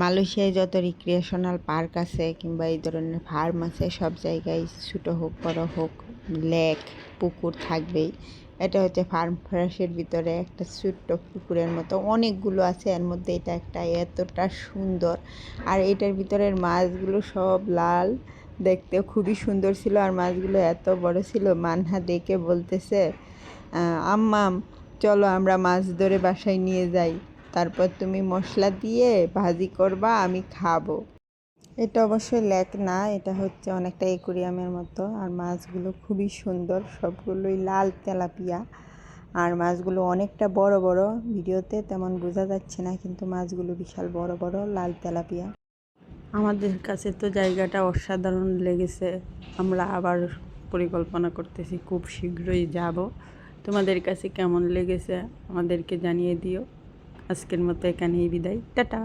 মালয়েশিয়ায় যত recreational park আছে কিংবা এই ধরনের ফার্ম আছে, সব জায়গায় ছোটো হোক, বড় হোক লেক পুকুর থাকবেই। এটা হচ্ছে ফার্ম ফ্রেশের ভিতরে একটা ছোট্ট পুকুরের মতো। অনেকগুলো আছে, এর মধ্যে এটা একটা এতটা সুন্দর। আর এটার ভিতরের মাছগুলো সব লাল। দেখতে খুবই সুন্দর ছিল আর মাছগুলো এত বড় ছিল মানহা দেখে বলতেছে আম্মাম চলো আমরা মাছ ধরে বাসায় নিয়ে যাই। তারপর তুমি মশলা দিয়ে ভাজি করবা, আমি খাব। এটা অবশ্যই লেক না, এটা হচ্ছে অনেকটা একুরিয়ামের মতো। আর মাছগুলো খুবই সুন্দর, সবগুলোই লাল তেলাপিয়া। আর মাছগুলো অনেকটা বড় বড়, ভিডিওতে তেমন বোঝা যাচ্ছে না, কিন্তু মাছগুলো বিশাল বড় বড়, লাল তেলাপিয়া। আমাদের কাছে তো জায়গাটা অসাধারণ লেগেছে। আমরা আবার পরিকল্পনা করতেছি, খুব শীঘ্রই যাব। তোমাদের কাছে কেমন লেগেছে আমাদেরকে জানিয়ে দিও। আজকের মতো এখানেই বিদায় টাটা